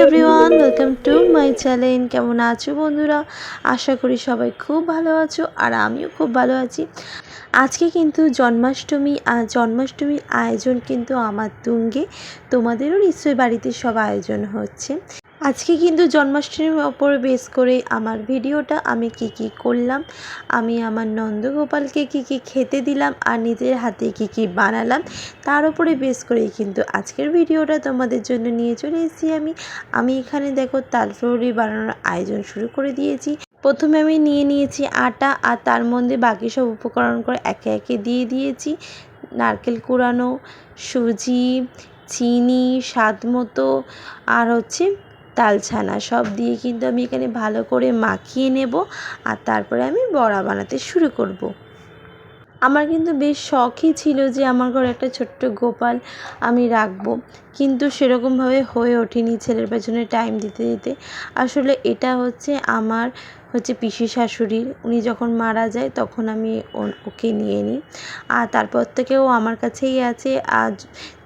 Everyone welcome to my channel কেমন আছো বন্ধুরা? আশা করি সবাই খুব ভালো আছো আর আমিও খুব ভালো আছি। আজকে কিন্তু জন্মাষ্টমী আর জন্মাষ্টমীর আয়োজন কিন্তু আমার তুঙ্গে। তোমাদেরও নিশ্চয়ই বাড়িতে সব আয়োজন হচ্ছে। আজকে কিন্তু জন্মাষ্টমীর ওপর বেস করে আমার ভিডিওটা আমি কি কি করলাম, আমি আমার নন্দগোপালকে কি কি খেতে দিলাম আর নিজের হাতে কি কি বানালাম, তার উপরে বেস করেই কিন্তু আজকের ভিডিওটা তোমাদের জন্য নিয়ে চলে এসেছি আমি। আমি এখানে দেখো তালফরি বানানোর আয়োজন শুরু করে দিয়েছি। প্রথমে আমি নিয়ে নিয়েছি আটা আর তার মধ্যে বাকি সব উপকরণ করে একে একে দিয়ে দিয়েছি। নারকেল কুড়ানো, সুজি, চিনি, স্বাদ মতো, আর হচ্ছে তাল ছানা সব দিয়ে কিন্তু আমি এখানে ভালো করে মাখিয়ে নেব আর তারপরে আমি বড়া বানাতে শুরু করব। আমার কিন্তু বেশ শখই ছিল যে আমার ঘরে একটা ছোট্ট গোপাল আমি রাখব কিন্তু সেরকমভাবে হয়ে ওঠেনি ছেলের পেছনে টাইম দিতে দিতে আসলে এটা হচ্ছে আমার হচ্ছে পিসি শাশুড়ির উনি যখন মারা যায় তখন আমি ওকে নিয়ে নিই। আর তারপর থেকেও আমার কাছেই আছে আর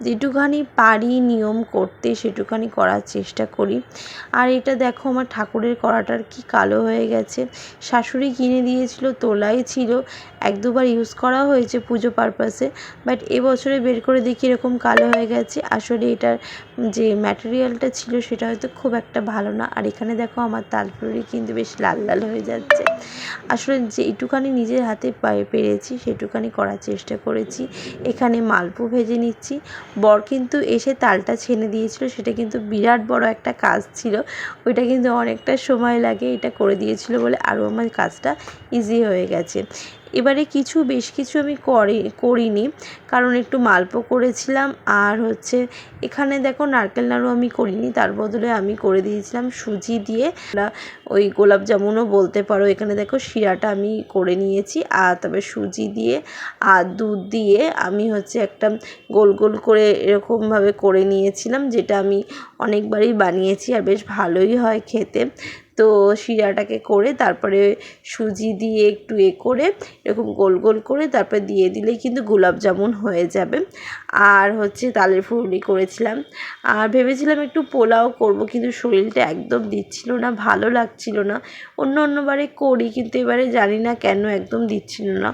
যেটুখানি পারি নিয়ম করতে সেটুখানি করার চেষ্টা করি। আর এটা দেখো আমার ঠাকুরের কড়াটার কি কালো হয়ে গেছে। শাশুড়ি কিনে দিয়েছিল, তোলাই ছিল, এক দুবার ইউজ করা হয়েছে পুজো পারপাসে বাট এবছরে বের করে দেখি এরকম কালো হয়ে গেছে। আসলে এটার যে ম্যাটেরিয়ালটা ছিল সেটা হয়তো খুব একটা ভালো না। আর এখানে দেখো আমার তালপুরি কিন্তু বেশ লাল লাল হয়ে যাচ্ছে। আসলে যেইটুখানি নিজের হাতে পেরেছি, সেটুখানি করার চেষ্টা করেছি। এখানে মালপো ভেজে নিচ্ছি। বর কিন্তু এসে তালটা ছেনে দিয়েছিল, সেটা কিন্তু বিরাট বড় একটা কাজ ছিল। ওইটা কিন্তু অনেকটা সময় লাগে এটা করে দিয়েছিল বলে আরও আমার কাজটা ইজি হয়ে গেছে। এবারে কিছু, বেশ কিছু আমি করে, করিনি। কারণ একটু মালপো করেছিলাম। আর হচ্ছে, এখানে দেখো নারকেল নাড়ু আমি করিনি। তার বদলে আমি করে দিয়েছিলাম সুজি দিয়ে। ওই গোলাপ জামুনও বলতে পারো। এখানে দেখো শিরাটা আমি করে নিয়েছি। আর তবে সুজি দিয়ে আর দুধ দিয়ে আমি হচ্ছে একটা গোল গোল করে এরকমভাবে করে নিয়েছিলাম, যেটা আমি অনেকবারই বানিয়েছি। আর বেশ ভালোই হয় খেতে। তো শিরাটাকে করে তারপরে সুজি দিয়ে একটু এ করে এরকম গোল গোল করে তারপরে দিয়ে দিলেই কিন্তু গোলাপ জামুন হয়ে যাবে। আর হচ্ছে তালের ফুলনি করেছিলাম। আর ভেবেছিলাম একটু পোলাও করব কিন্তু শরীরটা একদম দিচ্ছিল না, ভালো লাগছিল না। অন্য অন্যবারে করি কিন্তু এবারে জানি না কেন একদম দিচ্ছিল না।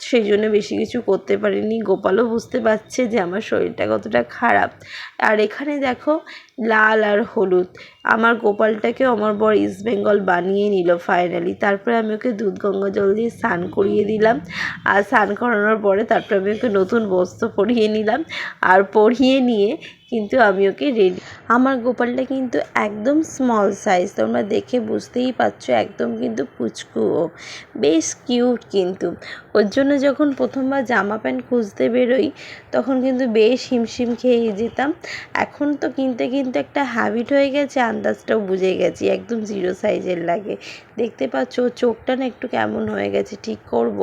সেই জন্য বেশি কিছু করতে পারিনি। গোপালও বুঝতে পারছে যে আমার শরীরটা কতটা খারাপ। আর এখানে দেখো, লাল আর হলুদ। আমার গোপালটাকেও আমার বর ইস্ট বেঙ্গল বানিয়ে নিল ফাইনালি তারপরে আমি ওকে দুধ গঙ্গা জল দিয়ে স্নান করিয়ে দিলাম। আর স্নান করানোর পরে তারপরে আমি ওকে নতুন বস্ত্র পরিয়ে নিলাম। আর পরিয়ে নিয়ে কিন্তু আমি ওকে রেডি আমার গোপালটা কিন্তু একদম স্মল সাইজ তোমরা দেখে বুঝতেই পারছ, একদম কিন্তু পুচকুও বেশ কিউট কিন্তু। ওর জন্য যখন প্রথমবার জামা প্যান্ট খুঁজতে বেরোই, তখন কিন্তু বেশ হিমশিম খেয়ে যেতাম। এখন তো কিনতে কিনতে একটা হ্যাবিট হয়ে গেছে, আন্দাজটাও বুঝে গেছি, একদম জিরো সাইজের লাগে। দেখতে পাচ্ছ চোখটা না একটু কেমন হয়ে গেছে, ঠিক করব।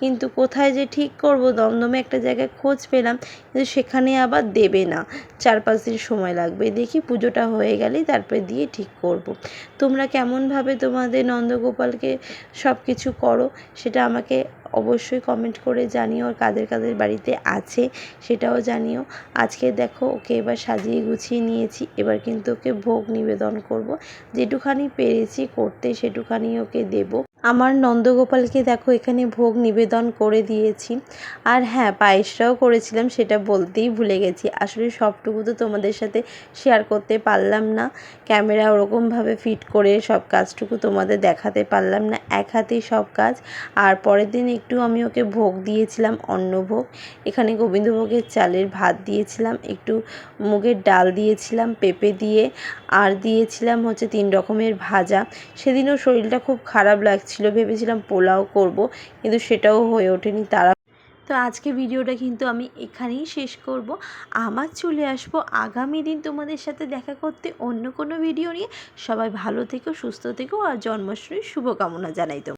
কিন্তু কোথায় যে ঠিক করব, দমদমে একটা জায়গায় খোঁজ পেলাম, কিন্তু সেখানে আবার দেবে না। চার পাঁচ দিন সময় লাগবে। দেখি পুজোটা হয়ে গেলেই তারপরে দিয়ে ঠিক করব। তোমরা কেমনভাবে তোমাদের নন্দগোপালকে সব কিছু করো, সেটা আমাকে অবশ্যই কমেন্ট করে জানিও আর কাদের কাদের বাড়িতে আছে সেটাও জানিও। আজকে দেখো ওকে এবার সাজিয়ে গুছিয়ে নিয়েছি, এবার কিন্তু ওকে ভোগ নিবেদন করব। যেটুখানি পেরেছি করতে সেটুখানি ওকে দেবো। আমার নন্দগোপালকে দেখো, এখানে ভোগ নিবেদন করে দিয়েছি। আর হ্যাঁ পায়েসটাও করেছিলাম, সেটা বলতেই ভুলে গেছি। আসলে সবটুকু তো তোমাদের সাথে শেয়ার করতে পারলাম না। ক্যামেরা ওরকমভাবে ফিট করে সব কাজটুকু তোমাদের দেখাতে পারলাম না, এক হাতেই সব কাজ। আর পরের দিন একটু আমি ওকে ভোগ দিয়েছিলাম, অন্নভোগ। এখানে গোবিন্দভোগের চালের ভাত দিয়েছিলাম, একটু মুগের ডাল দিয়েছিলাম, পেঁপে দিয়ে। আর দিয়েছিলাম হচ্ছে তিন রকমের ভাজা। সেদিনও শরীরটা খুব খারাপ লাগছিল। ভেবেছিলাম পোলাও করব, কিন্তু সেটাও হয়ে ওঠেনি, তারা তো আজকে ভিডিওটা কিন্তু আমি এখানেই শেষ করব। আমার চলে আসব আগামী দিন তোমাদের সাথে দেখা করতে অন্য কোনো ভিডিও নিয়ে। সবাই ভালো থেকো, সুস্থ থেকো, আর জন্মাষ্টমীর শুভকামনা জানাই তো